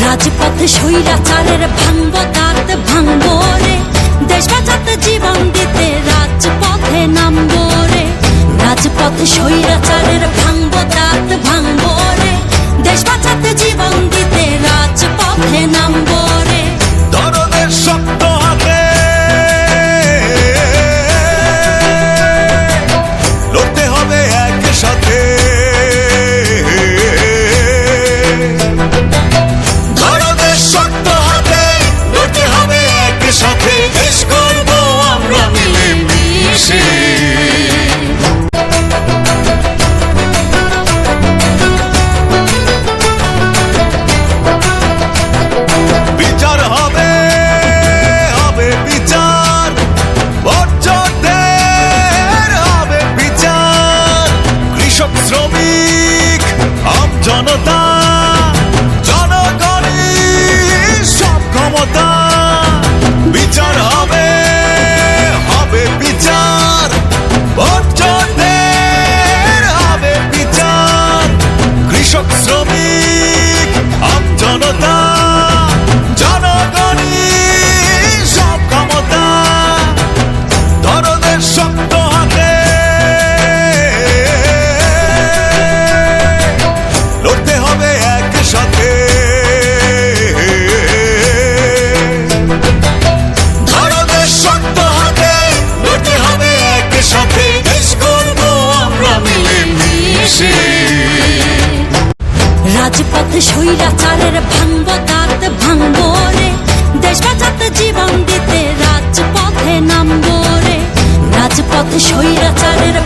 রাজপথে স্বৈরাচারের ভাঙ্গ দাঁত ভাঙ্গ রে দেশ বাঁচাতে জীবন দিতে রাজপথে নামব রে রাজপথে স্বৈরাচারের স্বৈরাচারের ভাঙব তাত ভাঙব রে দেশ বাঁচাতে জীবন দিতে রাজপথে নামব রে। রাজপথে স্বৈরাচারের